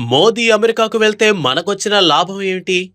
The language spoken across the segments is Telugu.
మోదీ అమెరికాకు వెళ్తే మనకొచ్చిన లాభం ఏమిటి?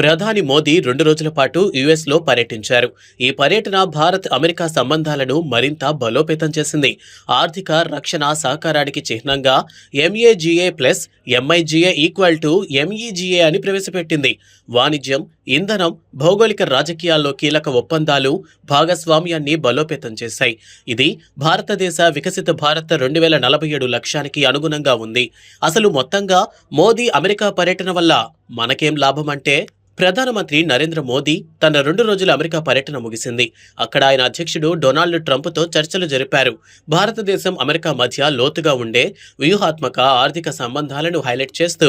ప్రధాని మోదీ రెండు రోజుల పాటు యుఎస్లో పర్యటించారు. ఈ పర్యటన భారత్ అమెరికా సంబంధాలను మరింత బలోపేతం చేసింది. ఆర్థిక రక్షణ సహకారానికి చిహ్నంగా MAGA plus MIGA equal to MEGA అని ప్రవేశపెట్టింది. వాణిజ్యం ఇంధనం భౌగోళిక రాజకీయాల్లో కీలక ఒప్పందాలు భాగస్వామ్యాన్ని బలోపేతం చేశాయి. ఇది భారతదేశ వికసిత భారత్ రెండు వేల నలభై ఏడు లక్ష్యానికి అనుగుణంగా ఉంది. అసలు మొత్తంగా మోదీ అమెరికా పర్యటన వల్ల మనకేం లాభం అంటే ప్రధానమంత్రి నరేంద్ర మోదీ తన రెండు రోజుల అమెరికా పర్యటన ముగిసింది. అక్కడ ఆయన అధ్యక్షుడు డొనాల్డ్ ట్రంప్తో చర్చలు జరిపారు. భారతదేశం అమెరికా మధ్య లోతుగా ఉండే వ్యూహాత్మక ఆర్థిక సంబంధాలను హైలైట్ చేస్తూ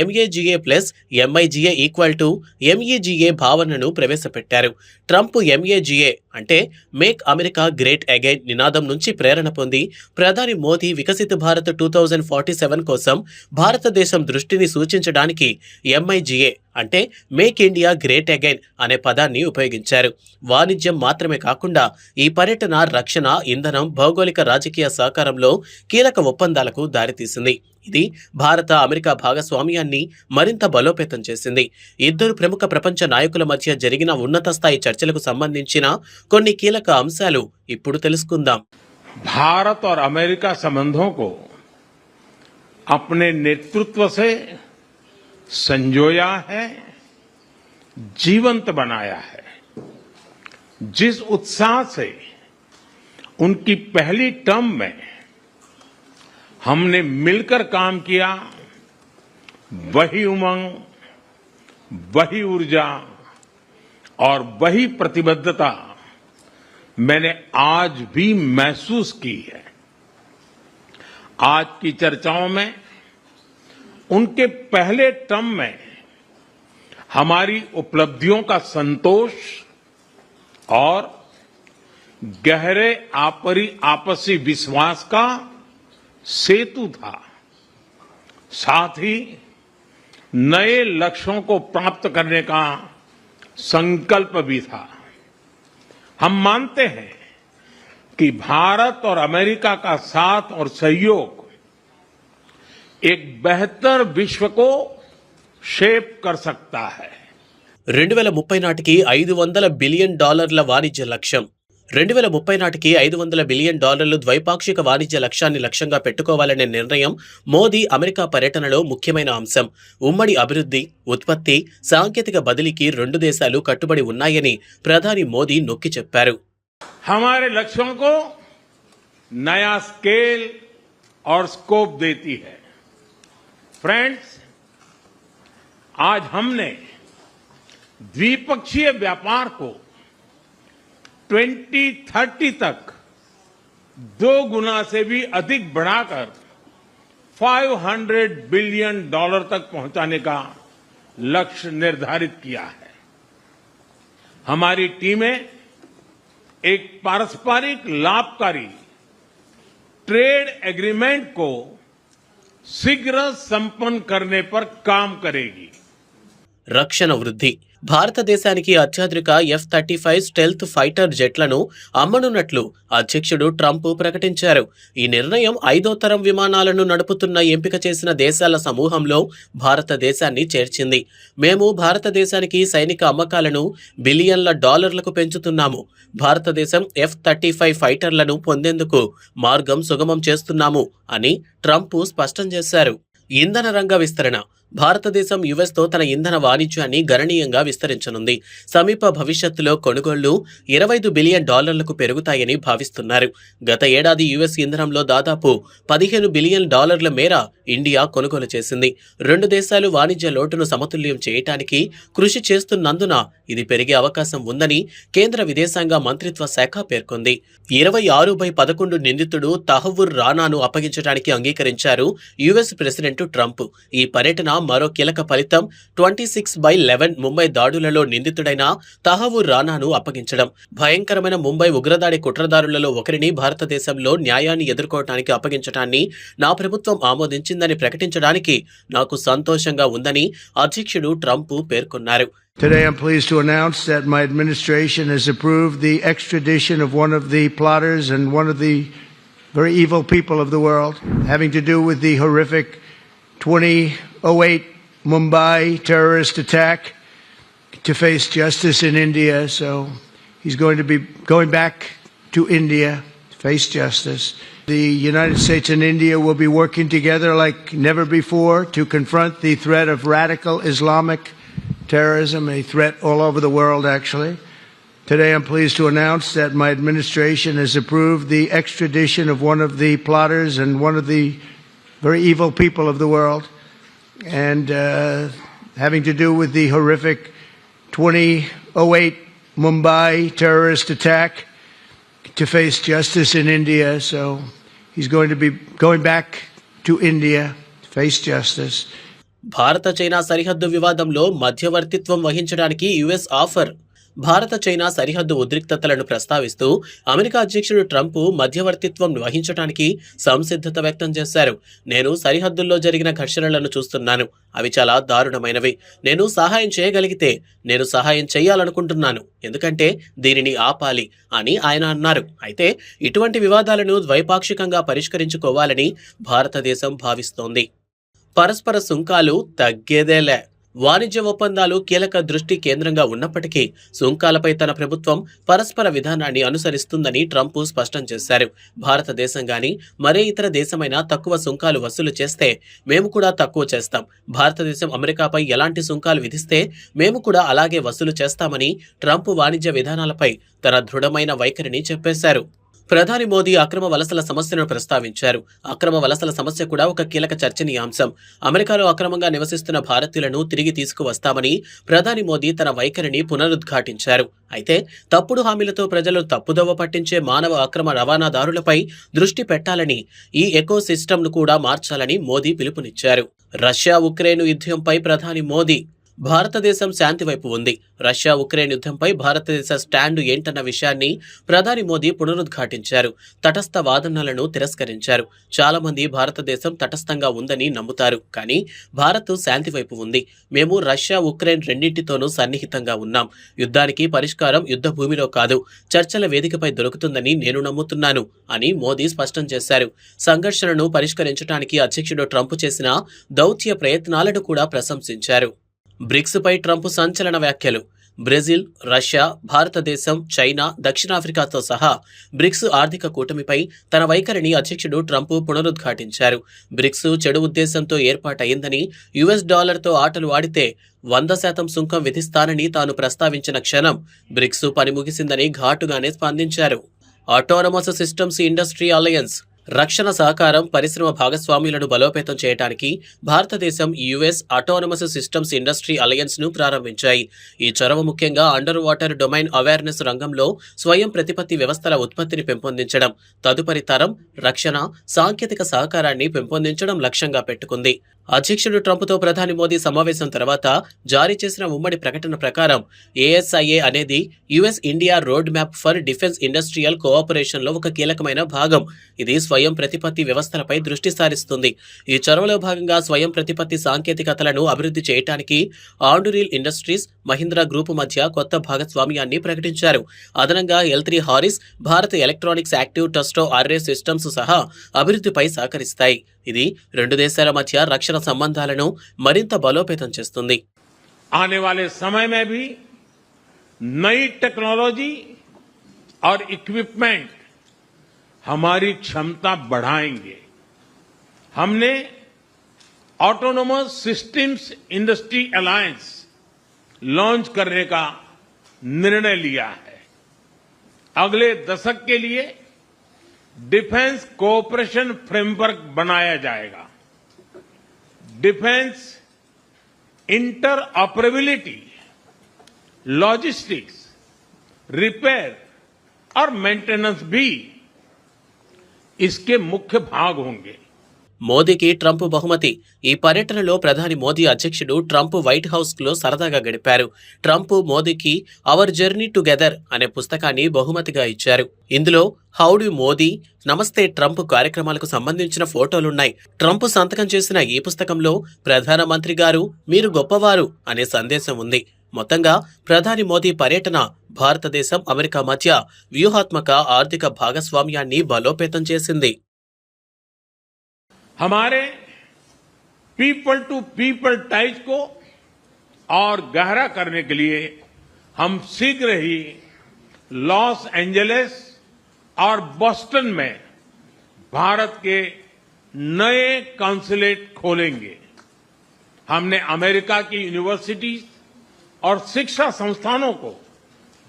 MAGA plus MIGA equal to MEGA భావనను ప్రవేశపెట్టారు. ట్రంప్ ఎంఏజీఏ అంటే మేక్ అమెరికా గ్రేట్ అగైన్ నినాదం నుంచి ప్రేరణ పొంది ప్రధాని Modi Viksit Bharat two thousand forty seven కోసం భారతదేశం దృష్టిని సూచించడానికి ఎంఐజీఏ అంటే మేక్ ఇండియా గ్రేట్ అగైన్ అనే పదాన్ని ఉపయోగించారు వాణిజ్యం మాత్రమే కాకుండా ఈ పర్యటన రక్షణ ఇంధనం భౌగోళిక రాజకీయ సహకారంలో కీలక ఒప్పందాలకు దారితీసింది ఇది భారత అమెరికా భాగస్వామ్యాన్ని మరింత బలోపేతం చేసింది ఇద్దరు ప్రముఖ ప్రపంచ నాయకుల మధ్య జరిగిన ఉన్నత స్థాయి చర్చలకు సంబంధించిన కొన్ని కీలక అంశాలు ఇప్పుడు తెలుసుకుందాం भारत और अमेरिका संबंधों को अपने नेतृत्व से संजोया है, जीवंत बनाया है। जिस उत्साह से उनकी पहली टर्म में हमने मिलकर काम किया, वही उमंग, वही ऊर्जा और वही प्रतिबद्धता मैंने आज भी महसूस की है। आज की चर्चाओं में उनके पहले टर्म में हमारी उपलब्धियों का संतोष और गहरे आपरी आपसी विश्वास का सेतु था। साथ ही नए लक्ष्यों को प्राप्त करने का संकल्प भी था। हम मानते हैं कि भारत और अमेरिका का साथ और सहयोग एक बेहतर विश्व को शेप कर सकता है రెండు వేల ముప్పై నాటికి ఐదు వందల బిలియన్ డాలర్ల వాణిజ్య లక్ష్యం రెండు వేల ముప్పై నాటికి ఐదు వందల బిలియన్ డాలర్లు ద్వైపాక్షిక వాణిజ్య లక్ష్యాన్ని లక్ష్యంగా పెట్టుకోవాలనే నిర్ణయం మోదీ అమెరికా పర్యటనలో ముఖ్యమైన అంశం ఉమ్మడి అభివృద్ధి ఉత్పత్తి సాంకేతిక బదిలీకి రెండు దేశాలు కట్టుబడి ఉన్నాయని ప్రధాని మోదీ నొక్కి చెప్పారు हमारे लक्ष्यों को नया स्केल और स्कोप देती है फ्रेंड्स आज हमने द्विपक्षीय व्यापार को 2030 तक दो गुना से भी अधिक बढ़ाकर 500 बिलियन डॉलर तक पहुँचाने का लक्ष्य निर्धारित किया है। हमारी टीमें एक पारस्परिक लाभकारी ट्रेड एग्रीमेंट को शीघ्र संपन्न करने पर काम करेगी। रक्षण वृद्धि। భారతదేశానికి అత్యాధునిక F thirty five stealth fighter జెట్లను అమ్మనున్నట్లు అధ్యక్షుడు ట్రంప్ ప్రకటించారు. ఈ నిర్ణయం ఐదో తరం విమానాలను నడుపుతున్న ఎంపిక చేసిన దేశాల సమూహంలో భారతదేశాన్ని చేర్చింది. మేము భారతదేశానికి సైనిక అమ్మకాలను బిలియన్ల డాలర్లకు పెంచుతున్నాము. భారతదేశం ఎఫ్ థర్టీ ఫైవ్ ఫైటర్లను పొందేందుకు మార్గం సుగమం చేస్తున్నాము అని ట్రంప్ స్పష్టం చేశారు. ఇంధన రంగ విస్తరణ భారతదేశం యుఎస్తో తన ఇంధన వాణిజ్యాన్ని గణనీయంగా విస్తరించనుంది. సమీప భవిష్యత్తులో కొనుగోళ్ళు ఇరవై బిలియన్ డాలర్లకు పెరుగుతాయని భావిస్తున్నారు. గత ఏడాది యుఎస్ ఇంధనంలో దాదాపు పదిహేను బిలియన్ డాలర్ల మేర ఇండియా కొనుగోలు చేసింది. రెండు దేశాలు వాణిజ్య లోటును సమతుల్యం చేయటానికి కృషి చేస్తున్నందున ఇది పెరిగే అవకాశం ఉందని కేంద్ర విదేశాంగ మంత్రిత్వ శాఖ పేర్కొంది. ఇరవై ఆరు బై పదకొండు నిందితుడు తహవూర్ రానాను అప్పగించడానికి అంగీకరించారు యుఎస్ ప్రెసిడెంట్ ట్రంప్. ఈ పర్యటన మరో కీలక ఫలితం twenty six by eleven Mumbai దాడులలో నిందితుడైన తహవూర్ రానాను అప్పగించడం భయంకరమైన ముంబై ఉగ్రదాడి కుట్రదారులలో ఒకరిని భారతదేశంలో న్యాయాన్ని ఎదుర్కోవటానికి అప్పగించడాన్ని నా ప్రభుత్వం ఆమోదించిందని ప్రకటించడానికి నాకు సంతోషంగా ఉందని అధ్యక్షుడు ట్రంప్ పేర్కొన్నారు Today, I'm pleased to announce that my administration has approved the extradition of one of the plotters and one of the very evil people of the world, having to do with the horrific 2008 Mumbai terrorist attack, to face justice in India. So he's going to be going back to India to face justice. The United States and India will be working together like never before to confront the threat of radical Islamic terrorism, a threat all over the world, actually. Today, I'm pleased to announce that my administration has approved the extradition of one of the plotters and one of the very evil people of the world, and uh, having to do with the horrific 2008 Mumbai terrorist attack, to face justice in India. So he's going to be going back to India to face justice. భారత చైనా సరిహద్దు వివాదంలో మధ్యవర్తిత్వం వహించడానికి యుఎస్ ఆఫర్ భారత చైనా సరిహద్దు ఉద్రిక్తతలను ప్రస్తావిస్తూ అమెరికా అధ్యక్షుడు ట్రంప్ మధ్యవర్తిత్వం వహించడానికి సంసిద్ధత వ్యక్తం చేశారు. నేను సరిహద్దుల్లో జరిగిన ఘర్షణలను చూస్తున్నాను. అవి చాలా దారుణమైనవి. నేను సహాయం చేయగలిగితే నేను సహాయం చేయాలనుకుంటున్నాను. ఎందుకంటే దీనిని ఆపాలి అని ఆయన అన్నారు. అయితే ఇటువంటి వివాదాలను ద్వైపాక్షికంగా పరిష్కరించుకోవాలని భారతదేశం భావిస్తోంది. పరస్పర సుంకాలు తగ్గేదేలే. వాణిజ్య ఒప్పందాలు కీలక దృష్టి కేంద్రంగా ఉన్నప్పటికీ సుంకాలపై తన ప్రభుత్వం పరస్పర విధానాన్ని అనుసరిస్తుందని ట్రంప్ స్పష్టం చేశారు. భారతదేశం గాని మరే ఇతర దేశమైనా తక్కువ సుంకాలు వసూలు చేస్తే మేము కూడా తక్కువ చేస్తాం. భారతదేశం అమెరికాపై ఎలాంటి సుంకాలు విధిస్తే మేము కూడా అలాగే వసూలు చేస్తామని ట్రంప్ వాణిజ్య విధానాలపై తన దృఢమైన వైఖరిని చెప్పేశారు. ప్రధాని మోదీ అక్రమ వలసల సమస్యను ప్రస్తావించారు. అక్రమ వలసల సమస్య కూడా ఒక కీలక చర్చనీయాంశం. అమెరికాలో అక్రమంగా నివసిస్తున్న భారతీయులను తిరిగి తీసుకువస్తామని ప్రధాని మోదీ తన వైఖరిని పునరుద్ఘాటించారు. అయితే తప్పుడు హామీలతో ప్రజలు తప్పుదోవ పట్టించే మానవ అక్రమ రవాణాదారులపై దృష్టి పెట్టాలని ఈ ఎకో సిస్టమ్ను కూడా మార్చాలని మోదీ పిలుపునిచ్చారు. రష్యా ఉక్రెయిన్ యుద్ధంపై ప్రధాని మోదీ భారతదేశం శాంతి వైపు ఉంది. రష్యా ఉక్రెయిన్ యుద్ధంపై భారతదేశ స్టాండు ఏంటన్న విషయాన్ని ప్రధాని మోదీ పునరుద్ఘాటించారు. తటస్థ వాదనలను తిరస్కరించారు. చాలా మంది భారతదేశం తటస్థంగా ఉందని నమ్ముతారు. కానీ భారత్ శాంతి వైపు ఉంది. మేము రష్యా ఉక్రెయిన్ రెండింటితోనూ సన్నిహితంగా ఉన్నాం. యుద్ధానికి పరిష్కారం యుద్ధ భూమిలో కాదు. చర్చల వేదికపై దొరుకుతుందని నేను నమ్ముతున్నాను అని మోదీ స్పష్టం చేశారు. సంఘర్షణను పరిష్కరించడానికి అధ్యక్షుడు ట్రంప్ చేసిన దౌత్య ప్రయత్నాలను కూడా ప్రశంసించారు. బ్రిక్స్పై ట్రంప్ సంచలన వ్యాఖ్యలు. బ్రెజిల్ రష్యా భారతదేశం చైనా దక్షిణాఫ్రికాతో సహా బ్రిక్స్ ఆర్థిక కూటమిపై తన వైఖరిని అధ్యక్షుడు ట్రంప్ పునరుద్ఘాటించారు. బ్రిక్స్ చెడు ఉద్దేశంతో ఏర్పాటయిందని యుఎస్ డాలర్తో ఆటలు ఆడితే వంద శాతం సుంకం విధిస్తానని తాను ప్రస్తావించిన క్షణం బ్రిక్స్ పని ముగిసిందని ఘాటుగానే స్పందించారు. ఆటోనమస్ సిస్టమ్స్ ఇండస్ట్రీ అలయన్స్ రక్షణ సహకారం పరిశ్రమ భాగస్వామ్యులను బలోపేతం చేయడానికి భారతదేశం యుఎస్ ఆటోనమస్ సిస్టమ్స్ ఇండస్ట్రీ అలయన్స్ను ప్రారంభించాయి. ఈ చొరవ ముఖ్యంగా అండర్ వాటర్ డొమైన్ అవేర్నెస్ రంగంలో స్వయం ప్రతిపత్తి వ్యవస్థల ఉత్పత్తిని పెంపొందించడం తదుపరి తరం రక్షణ సాంకేతిక సహకారాన్ని పెంపొందించడం లక్ష్యంగా పెట్టుకుంది. అధ్యక్షుడు ట్రంప్తో ప్రధాని మోదీ సమావేశం తర్వాత జారీ చేసిన ఉమ్మడి ప్రకటన ప్రకారం ఏఎస్ఐఏ అనేది US India road map for defence industrial కోఆపరేషన్లో ఒక కీలకమైన భాగం. ఇది స్వయం ప్రతిపత్తి వ్యవస్థలపై దృష్టి సారిస్తుంది. ఈ చొరవలో భాగంగా స్వయం ప్రతిపత్తి సాంకేతికతలను అభివృద్ధి చేయడానికి ఆండురీల్ ఇండస్ట్రీస్ మహీంద్రా గ్రూప్ మధ్య కొత్త భాగస్వామ్యాన్ని ప్రకటించారు. అదనంగా L three Harris Bharat Electronics active టస్టో array systems సహా అభివృద్ధిపై సహకరిస్తాయి. ఇది రెండు దేశాల మధ్య రక్షణ సంబంధాలను మరింత బలోపేతం చేస్తుంది आने वाले समय में भी नई टेक्नोलॉजी और इक्विपमेंट हमारी क्षमता बढ़ाएंगे हमने autonomous systems industry alliance launch करने का निर्णय लिया है अगले दशक के लिए डिफेंस कोऑपरेशन फ्रेमवर्क बनाया जाएगा। Defence interoperability logistics, repair और मेंटेनेंस भी इसके मुख्य भाग होंगे। మోదీకి ట్రంప్ బహుమతి. ఈ పర్యటనలో ప్రధాని మోదీ అధ్యక్షుడు ట్రంప్ వైట్ హౌస్లో సరదాగా గడిపారు. ట్రంప్ మోదీకి అవర్ జర్నీ టుగెదర్ అనే పుస్తకాన్ని బహుమతిగా ఇచ్చారు. ఇందులో హౌడీ మోదీ? నమస్తే ట్రంప్ కార్యక్రమాలకు సంబంధించిన ఫోటోలున్నాయి. ట్రంప్ సంతకం చేసిన ఈ పుస్తకంలో ప్రధానమంత్రి గారు మీరు గొప్పవారు అనే సందేశం ఉంది. మొత్తంగా ప్రధాని మోదీ పర్యటన భారతదేశం అమెరికా మధ్య వ్యూహాత్మక ఆర్థిక భాగస్వామ్యాన్ని బలోపేతం చేసింది. हमारे पीपल टू पीपल टाइज को और गहरा करने के लिए हम शीघ्र ही लॉस एंजलिस और बॉस्टन में भारत के नए कॉन्सुलेट खोलेंगे। हमने अमेरिका की यूनिवर्सिटीज और शिक्षा संस्थानों को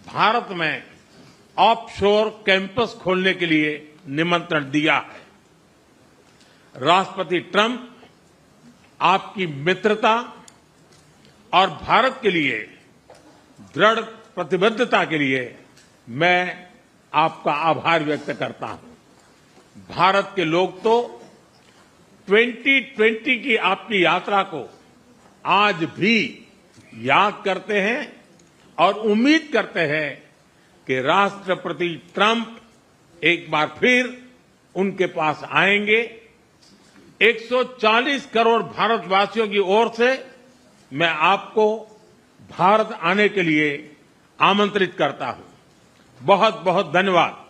भारत में ऑफशोर कैंपस खोलने के लिए निमंत्रण दिया है। राष्ट्रपति ट्रंप, आपकी मित्रता और भारत के लिए, दृढ़ प्रतिबद्धता के लिए मैं आपका आभार व्यक्त करता हूँ। भारत के लोग तो 2020 की आपकी यात्रा को आज भी याद करते हैं और उम्मीद करते हैं कि राष्ट्रपति ट्रंप एक बार फिर उनके पास आएँगे। 140 करोड़ भारतवासियों की ओर से मैं आपको भारत आने के लिए आमंत्रित करता हूँ। बहुत बहुत धन्यवाद।